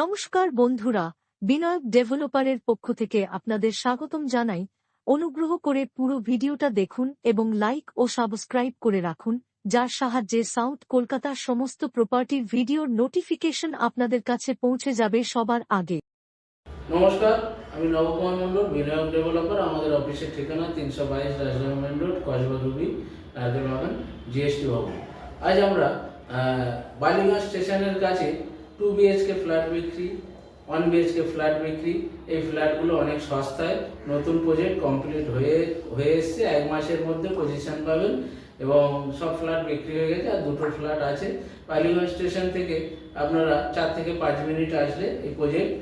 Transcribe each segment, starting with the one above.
নমস্কার বন্ধুরা বিনায়ক ডেভেলপারের পক্ষ থেকে আপনাদের স্বাগতম জানাই। অনুগ্রহ করে পুরো ভিডিওটা দেখুন এবং লাইক ও সাবস্ক্রাইব করে রাখুন, যার সাহায্যে সাউথ কলকাতার সমস্ত প্রপার্টির ভিডিওর নোটিফিকেশন আপনাদের কাছে পৌঁছে যাবে সবার আগে। নমস্কার, আমি নবকুমার মণ্ডল, বিনায়ক ডেভেলপার, আমাদের অফিসের ঠিকানা তিনশো বাইশ রাজধানী রোড, কসবা রুবি নারকেল বাগান জিএসটি ভবন। আজ আমরা বালিগঞ্জ স্টেশনের কাছে টু বিএইচকে ফ্ল্যাট বিক্রি ওয়ান বিএইচকে ফ্ল্যাট বিক্রি, এই ফ্ল্যাটগুলো অনেক সস্তায় নতুন প্রজেক্ট কমপ্লিট হয়ে হয়ে এসছে। এক মাসের মধ্যে পজিশন পাবেন এবং সব ফ্ল্যাট বিক্রি হয়ে গেছে আর দুটো ফ্ল্যাট আছে। বালিগঞ্জ স্টেশন থেকে আপনারা চার থেকে পাঁচ মিনিট আসলে এই project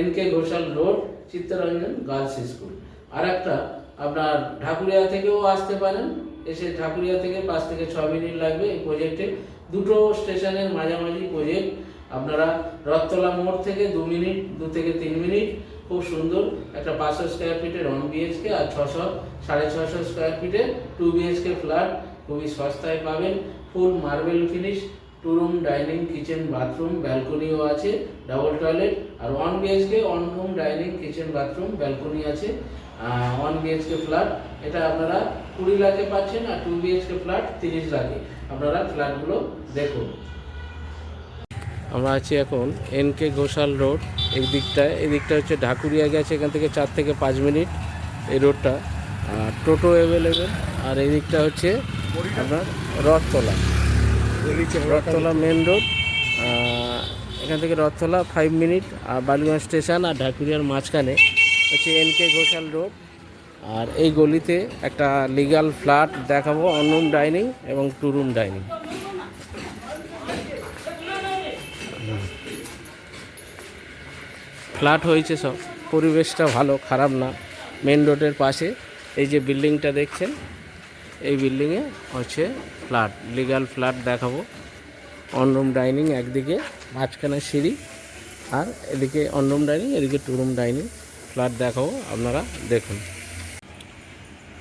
N K Ghoshal road Chittaranjan girls school আর একটা আপনার ঢাকুরিয়া থেকেও আসতে পারেন। এসে ঢাকুরিয়া থেকে পাঁচ থেকে ছ মিনিট লাগবে এই প্রজেক্টে দুটো স্টেশনের মাঝামাঝি প্রজেক্ট আপনারা রথতলা মোড় থেকে দু মিনিট, দু থেকে তিন মিনিট, খুব সুন্দর একটা পাঁচশো স্কোয়ার ফিটের ওয়ান বিএইচকে আর ছশো, সাড়ে ছশো স্কোয়ার ফিটের টু বিএইচকে ফ্ল্যাট খুবই সস্তায় পাবেন। Full marble finish two room dining kitchen bathroom ব্যালকনিও আছে ডাবল টয়লেট আর one BHK one room dining kitchen bathroom balcony আছে। ওয়ান বিএইচকে ফ্ল্যাট এটা আপনারা কুড়ি লাখে পাচ্ছেন আর টু বিএইচকে ফ্ল্যাট তিরিশ লাখে। আপনারা ফ্ল্যাটগুলো দেখুন। আমরা আছি এখন এন কে ঘোষাল রোড এই দিকটায় এই দিকটা হচ্ছে ঢাকুরিয়া গেছে, এখান থেকে চার থেকে পাঁচ মিনিট এই রোডটা। আর টোটো অ্যাভেলেবেল আর এই দিকটা হচ্ছে আপনার রথতলা। রথতলা মেন রোড এখান থেকে রথতলা ফাইভ মিনিট আর বালিগঞ্জ স্টেশন আর ঢাকুরিয়ার মাঝখানে হচ্ছে এন কে ঘোষাল রোড আর এই গলিতে একটা লিগ্যাল ফ্ল্যাট দেখাবো অন রুম ডাইনিং এবং টু রুম ডাইনিং ফ্ল্যাট হয়েছে সব। পরিবেশটা ভালো, খারাপ না। মেন রোডের পাশে এই যে বিল্ডিংটা দেখছেন, এই বিল্ডিংয়ে হচ্ছে ফ্ল্যাট লিগ্যাল ফ্ল্যাট দেখাবো। অনরুম ডাইনিং একদিকে, মাঝখানে সিঁড়ি আর এদিকে অনরুম ডাইনিং এদিকে টু রুম ডাইনিং ফ্ল্যাট দেখাবো, আপনারা দেখুন।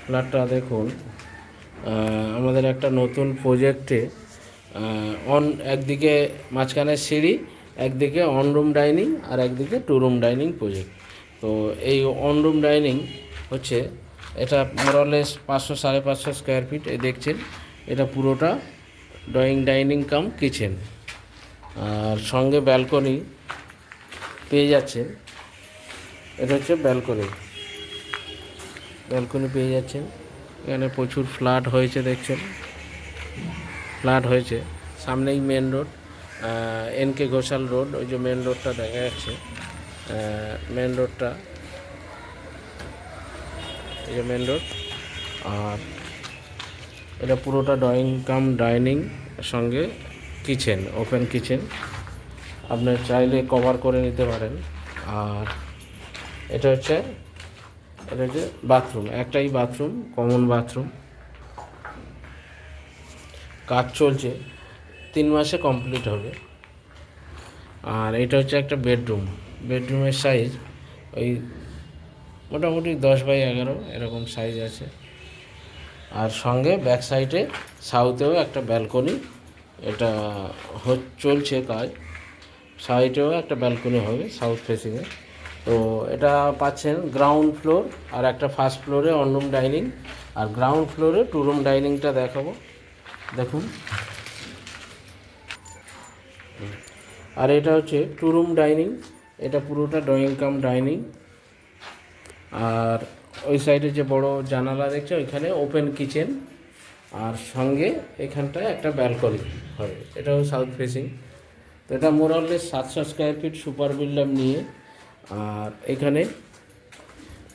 ফ্ল্যাটটা দেখুন আমাদের একটা নতুন প্রজেক্টে অন একদিকে মাঝখানে সিঁড়ি একদিকে অন রুম ডাইনিং আর একদিকে টু রুম ডাইনিং প্রজেক্ট তো এই অন রুম ডাইনিং হচ্ছে, এটা মোরালেস পাঁচশো সাড়ে পাঁচশো স্কোয়ার ফিট এই দেখছেন, এটা পুরোটা ড্রয়িং ডাইনিং কাম কিচেন আর সঙ্গে ব্যালকনি পেয়ে যাচ্ছেন, এটা হচ্ছে ব্যালকনি ব্যালকনি পেয়ে যাচ্ছেন, এখানে প্রচুর ফ্ল্যাট হয়েছে দেখছেন। ফ্ল্যাট হয়েছে, সামনেই main road N K Ghoshal road, ওই যে মেন রোডটা দেখা যাচ্ছে। মেন রোডটা এই যে মেন রোড আর এটা পুরোটা ড্রয়িং কাম ডাইনিং সঙ্গে কিচেন ওপেন কিচেন আপনি চাইলে কভার করে নিতে পারেন। আর এটা হচ্ছে এটা হচ্ছে বাথরুম একটাই বাথরুম কমন বাথরুম কাজ চলছে। তিন মাসে কমপ্লিট হবে। আর এটা হচ্ছে একটা বেডরুম। বেডরুমের সাইজ ওই মোটামুটি দশ বাই এগারো, এরকম সাইজ আছে। আর সঙ্গে ব্যাক সাইডে সাউথেও একটা ব্যালকনি এটা চলছে কাজ। সাইডেও একটা ব্যালকনি হবে সাউথ ফেসিংয়ে তো এটা পাচ্ছেন গ্রাউন্ড ফ্লোর আর একটা ফার্স্ট ফ্লোরে অন রুম ডাইনিং আর গ্রাউন্ড ফ্লোরে টু রুম ডাইনিংটা দেখাবো। দেখুন। আর এটা হচ্ছে টু রুম ডাইনিং এটা পুরোটা ড্রয়িং কাম ডাইনিং আর ওই সাইডে যে বড় জানালা দেখছে, ওইখানে ওপেন কিচেন আর সঙ্গে এখানটায় একটা ব্যালকনি হবে এটাও সাউথ ফেসিং তো এটা মোরালেস সাতশো স্কোয়ার ফিট সুপার বিল্ডাম নিয়ে, আর এখানে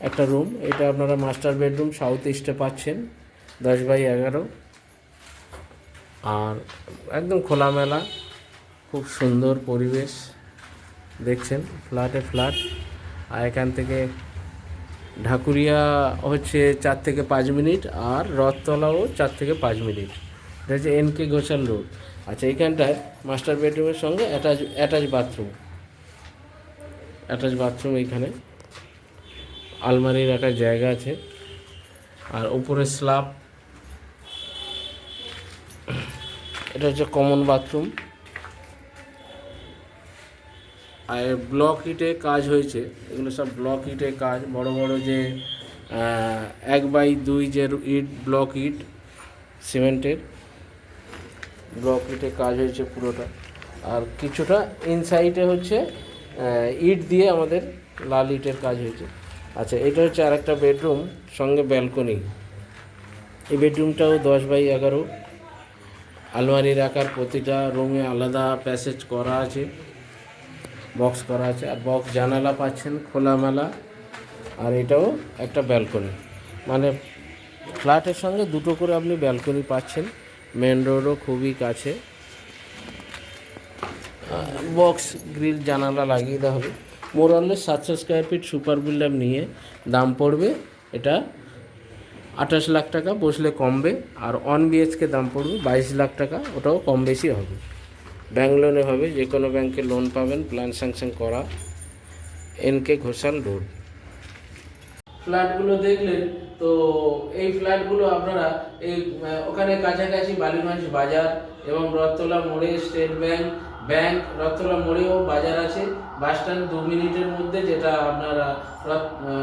একটা রুম এটা আপনারা মাস্টার বেডরুম সাউথ ইস্টে পাচ্ছেন, দশ বাই এগারো। আর একদম খোলামেলা। খুব সুন্দর পরিবেশ দেখছেন ফ্ল্যাটে ফ্ল্যাট আর এখান থেকে ঢাকুরিয়া হচ্ছে চার থেকে পাঁচ মিনিট আর রথতলাও চার থেকে পাঁচ মিনিট। এটা হচ্ছে এন কে ঘোষাল রোড আচ্ছা এইখানটায় মাস্টার বেডরুমের সঙ্গে attach attach bathroom attach bathroom এইখানে। আলমারির একটা জায়গা আছে। আর উপরে স্ল্যাব এটা হচ্ছে কমন বাথরুম আর ব্লক ইটে কাজ হয়েছে, এগুলো সব ব্লক ইটে কাজ, বড় বড় যে এক বাই দুই যে ইট ব্লক ইট সিমেন্টের ব্লক ইটে কাজ হয়েছে পুরোটা। আর কিছুটা ইনসাইডে হচ্ছে ইট দিয়ে আমাদের লাল ইটের কাজ হয়েছে। আচ্ছা এটা হচ্ছে আরেকটা বেডরুম সঙ্গে ব্যালকনি এই বেডরুমটাও দশ বাই এগারো। আলমারির আকার প্রতিটা রুমে আলাদা প্যাসেজ করা আছে। বক্স করা আছে। আর বক্স জানালা পাচ্ছেন, খোলামেলা। আর এটাও একটা ব্যালকনি। মানে ফ্ল্যাটের সঙ্গে দুটো করে আপনি ব্যালকনি পাচ্ছেন। মেন রোডও খুবই কাছে। বক্স, গ্রিল, জানালা লাগিয়ে দেওয়া হবে। মোরালে সাতশো স্কোয়ার ফিট সুপার বিল্ডার নিয়ে দাম পড়বে। এটা আঠাশ লাখ টাকা, বসলে কমবে। আর ওয়ান বিএচকে দাম পড়বে বাইশ লাখ টাকা, ওটাও কম বেশি হবে। ব্যাংক লোনে হবে যে কোনো ব্যাংকে লোন পাবেন প্ল্যান স্যাংশন করা এন কে ঘোষাল রোড ফ্ল্যাটগুলো দেখলেন, তো এই ফ্ল্যাটগুলো আপনারা এই ওখানে কাছাকাছি বালিগঞ্জ বাজার এবং রথতলা মোড়ে স্টেট ব্যাংক ব্যাংক রথতলা মোড়েও বাজার আছে। বাস স্ট্যান্ড দু মিনিটের মধ্যে যেটা আপনারা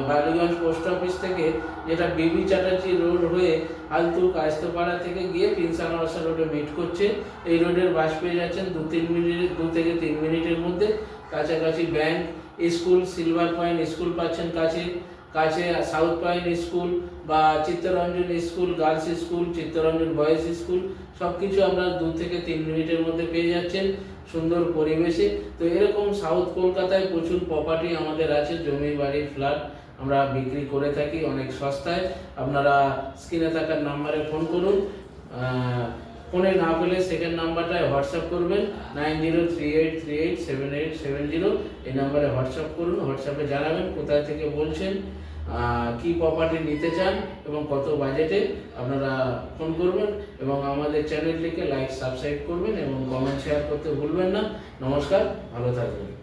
বালিগঞ্জ পোস্ট অফিস থেকে যেটা বিবি চ্যাটার্জি রোড হয়ে আলতু কায়স্তপাড়া থেকে গিয়ে পিনসানওয়াসা রোডে মিট করছে। এই রোডের বাস পেয়ে যাচ্ছেন দু তিন মিনিট, দু থেকে তিন মিনিটের মধ্যে। কাছাকাছি bank school, Silver Point school পাচ্ছেন কাছে কাছে সাউথ পয়েন্ট স্কুল বা Chittaranjan school, girls school, Chittaranjan boys school সব কিছু আপনারা দু থেকে তিন মিনিটের মধ্যে পেয়ে যাচ্ছেন সুন্দর পরিবেশে। তো এরকম সাউথ কলকাতায় প্রচুর প্রপার্টি আমাদের আছে, জমি বাড়ি, ফ্ল্যাট আমরা বিক্রি করে থাকি অনেক সস্তায়। আপনারা স্ক্রিনে থাকার নাম্বারে ফোন করুন। ফোনে না পেলে সেকেন্ড নাম্বারটায় হোয়াটসঅ্যাপ করবেন। Nine zero three eight three eight seven eight seven zero. এই নাম্বারে হোয়াটসঅ্যাপ করুন হোয়াটসঅ্যাপে জানাবেন কোথায় থেকে বলছেন কি প্রপার্টি নিতে চান এবং কত বাজেটে আপনারা ফোন করবেন এবং আমাদের চ্যানেলটিকে লাইক সাবস্ক্রাইব করবেন এবং কমেন্ট শেয়ার করতে ভুলবেন না। নমস্কার, ভালো থাকবেন।